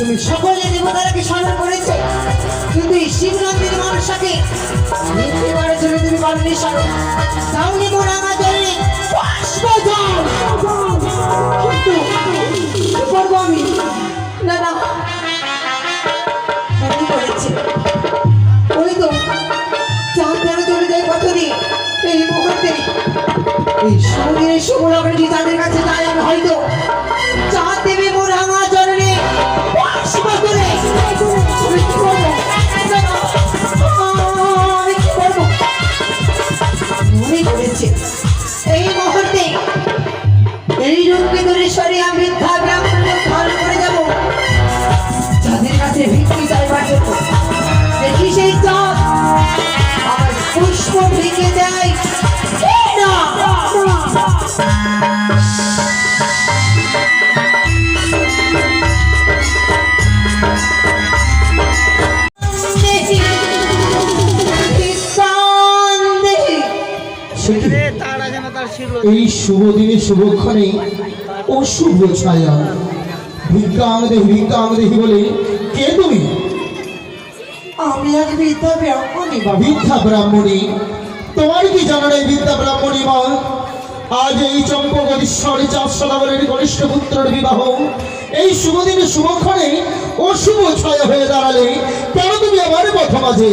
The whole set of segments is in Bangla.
তুমি সকলে দেবতারাকে স্মরণ করেছে। কিন্তু এই শিবনন্দিনী নিতে পারে জন্য তুমি পারনি স্মরণ তাহলে মোর আমার জন্য। কিন্তু কাছে চাইবার জন্য দেখি সেই আমার পুষ্প ভেঙে দেয়। না! এই শুভ দিনে শুভক্ষণে অশুভ ছায়া। ভিক্ষাং দেহি ভিক্ষাং দেহি বলে এক বিদ্যা ব্রাহ্মণী বাবা ভিক্ষা ব্রাহ্মণী। তোমার কি জানা নেই বিদ্যা ব্রাহ্মণী মা? আজ এই চম্পকদীশ্বরী চাঁদ সদাগরের কনিষ্ঠ পুত্রের বিবাহ। এই শুভ দিনে শুভক্ষণে অশুভ ছায়া হয়ে দাঁড়ালে কেন তুমি আমার পথ মাঝে?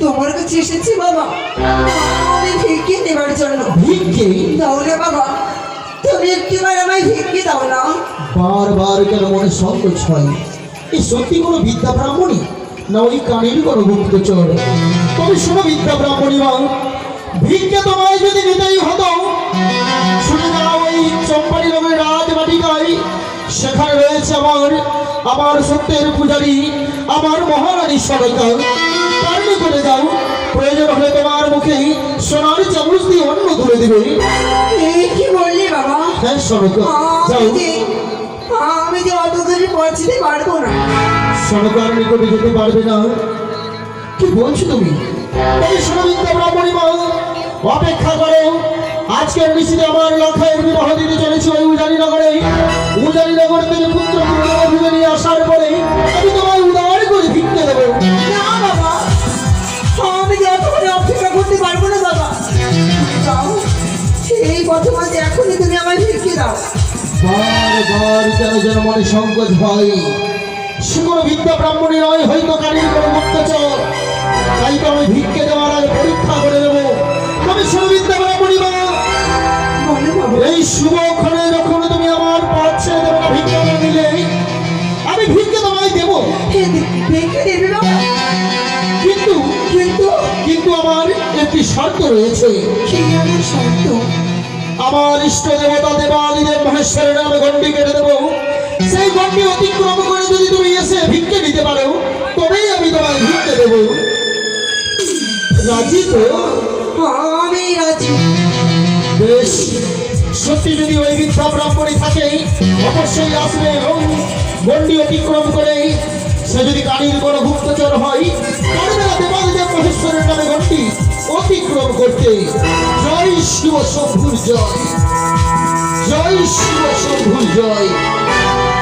তোমার কাছে এসেছি বাবা। আমি ভিক্ষে নেবার জন্য। ভিক্ষে? তাহলে বাবা তুমি একটিবার আমায় ভিক্ষে দাও না। বারবার কেন মনে সংকোচ হয় এই সত্যি কোনো বিদ্যা ব্রাহ্মণী? না ওই কানের কোনো গুপ্তচর তবে শোনো বিদ্যা ব্রাহ্মণী মা ভিক্ষে তোমায় যদি নিতেই হতো শুনে যাও ওই চম্পানি রঙের রাজবাটিকায় সেখানে রয়েছে আমার আমার সত্যের পূজারী আমার মহারানী সরকার তার করে যাও প্রয়োজন হলে তোমার মুখে সোনার চামচ দিয়ে অন্ন তুলে দেবে। এই কি বললি বাবা? হ্যাঁ সরকার যাও। আমি যে অত দূরে পৌঁছতে পারব না। সরকার নিকটে যেতে পারবে না। কি বলছো তুমি? এই সুরবিদ্যা ব্রাহ্মণী মা অপেক্ষা করো। আজকের নিশ্চিত আমার লক্ষায় বিবাহ দিতে চলেছি ওই উজানি নগরে উজানি নগর থেকে পুত্র অভিযোগ নিয়ে আসার পরে আমি তোমায় উদার করে ভিক্ষে দেবো। না বাবা আমি যে অপেক্ষা করতে পারব না বাবা। যাও এই পথে মাঝে এখনই তুমি আমায় ভিক্ষে দাও। বারবার কেন যেন মনে সংকোচ হয়। কোনো বিদ্যা ব্রাহ্মণী নয় হয়তো কালীর কোনো গুপ্তচর তাই তো আমি ভিক্ষে দেওয়ার আগে পরীক্ষা করে দেবো তবে সুবিদ্যা ব্রাহ্মণী মা। এই শুভক্ষণে যখন তুমি আমার পথ ছেড়ে দেবে ভিক্ষা না দিলে আমি ভিক্ষে তোমায় দেবো। দেবে কিন্তু কিন্তু? কিন্তু আমার একটি শর্ত রয়েছে। শর্ত? আমার ইষ্ট দেবতা দেবাদিদেব মহেশ্বরের নামে গণ্ডি কেটে দেবো। সেই গণ্ডি অতিক্রম করে যদি তুমি এসে ভিক্ষে দিতে পারো তবেই আমি তোমায় ভিক্ষে দেবো। রাজি তো? আমি রাজি। বেশ। সত্যি যদি ওই বিদ্যা ব্রাহ্মণী থাকে অবশ্যই আসবে এবং গণ্ডি অতিক্রম করে। সে যদি কালীর কোনো গুপ্তচর হয় পারবে না দেবাদিদেব মহেশ্বরের নামে গণ্ডি অতিক্রম করতে। জয় শিব শম্ভুর জয়। জয় শিব শম্ভুর জয়।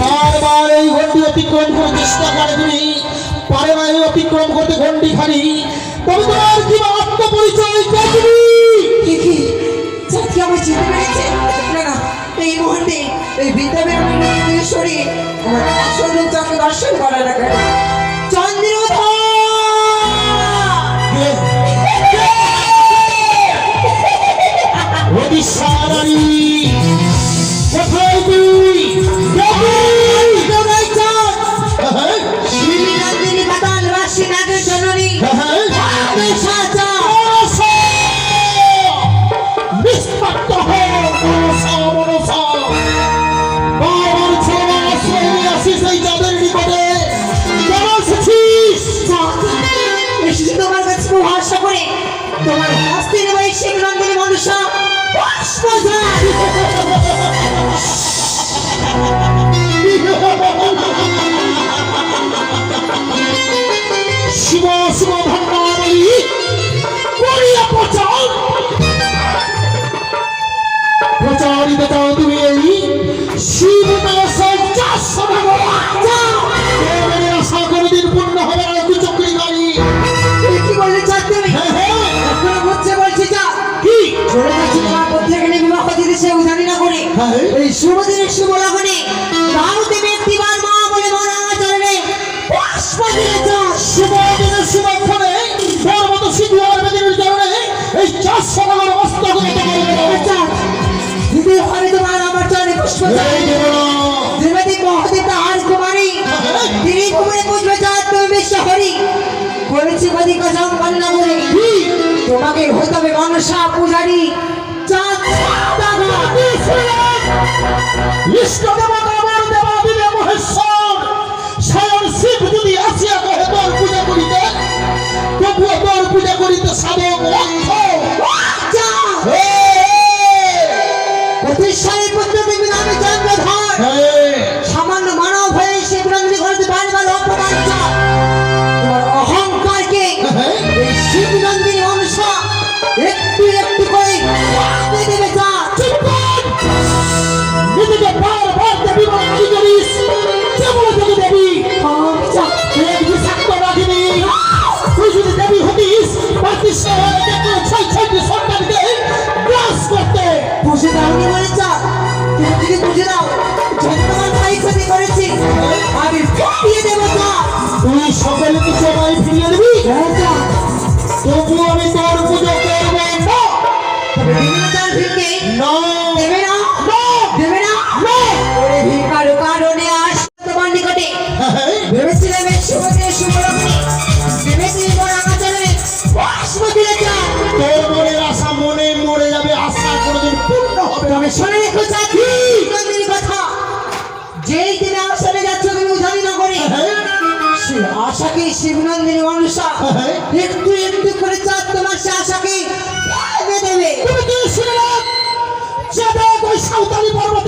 বারবার এই অতিক্রম পারে না অতিক্রম করতে ঘন্টি খালি তবে তোমার তোমার হস্তের বৈশ্বিক রঙ্গের মনুষ্য কুমড়ে পুষ্প যা তুমি শহরি। করেছি বদি কসম কন্যা বলে কি তোমাকে হতে হবে মনসা পূজারি। চাঁদ বিষ্ণু দেবতা আমার দেবা দিবে মহেশ্বর। তুষে দাউনি বলেছ তুমি যদি তুষে দাও। যতবার পয়সা আমি করেছি আমি ফিরিয়ে দেবো যা তুই সকল কিছু আমায় ফিরিয়ে দিবি? হ্যাঁ তবু আমি তোর পুজো করব কারণে আস তোমার নিকটে হ্যাঁ, হ্যাঁ। ভেবেছিলাম তাহলে শুনে রেখো চাকরি। চন্দ্রের কথা। যেই দিনে আসলে যাচ্ছ তুমি জানি না করে। সে আশাকে শিবনন্দিনী অনুষা একটু একটু করে চাঁদ তোমার সে আশাকে দেবে। তুমি কি শুনে সাঁওতালি পর্বত।